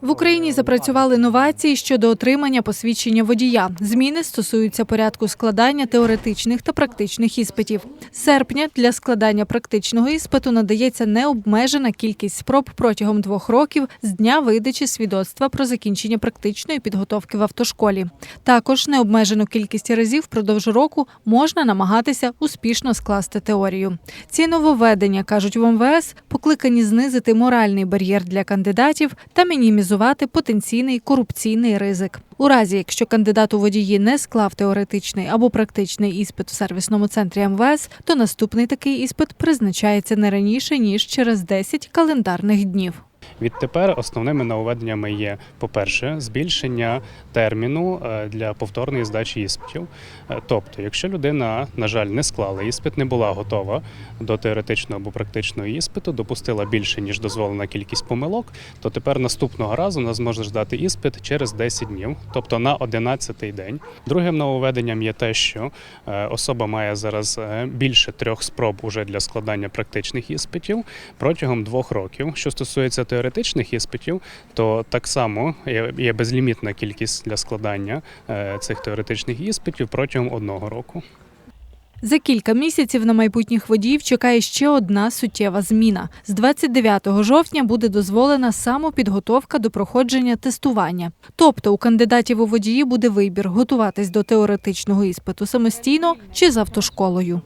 В Україні запрацювали новації щодо отримання посвідчення водія. Зміни стосуються порядку складання теоретичних та практичних іспитів. З серпня для складання практичного іспиту надається необмежена кількість спроб протягом двох років з дня видачі свідоцтва про закінчення практичної підготовки в автошколі. Також необмежену кількість разів впродовж року можна намагатися успішно скласти теорію. Ці нововведення, кажуть в МВС, покликані знизити моральний бар'єр для кандидатів та мінімізувати потенційний корупційний ризик. У разі, якщо кандидат у водії не склав теоретичний або практичний іспит в сервісному центрі МВС, то наступний такий іспит призначається не раніше ніж через 10 календарних днів. Відтепер основними нововведеннями є, по-перше, збільшення терміну е, для повторної здачі іспитів. Е, Тобто, якщо людина, на жаль, не склала іспит, не була готова до теоретичного або практичного іспиту, допустила більше ніж дозволена кількість помилок, то тепер наступного разу вона зможе здати іспит через 10 днів, тобто на 11-й день. Другим нововведенням є те, що е, особа має зараз більше трьох спроб уже для складання практичних іспитів протягом двох років. Що стосується теоретичних іспитів, то так само є, безлімітна кількість для складання е, цих теоретичних іспитів протягом одного року. За кілька місяців на майбутніх водіїв чекає ще одна суттєва зміна. З 29 жовтня буде дозволена самопідготовка до проходження тестування. Тобто у кандидатів у водії буде вибір готуватись до теоретичного іспиту самостійно чи з автошколою.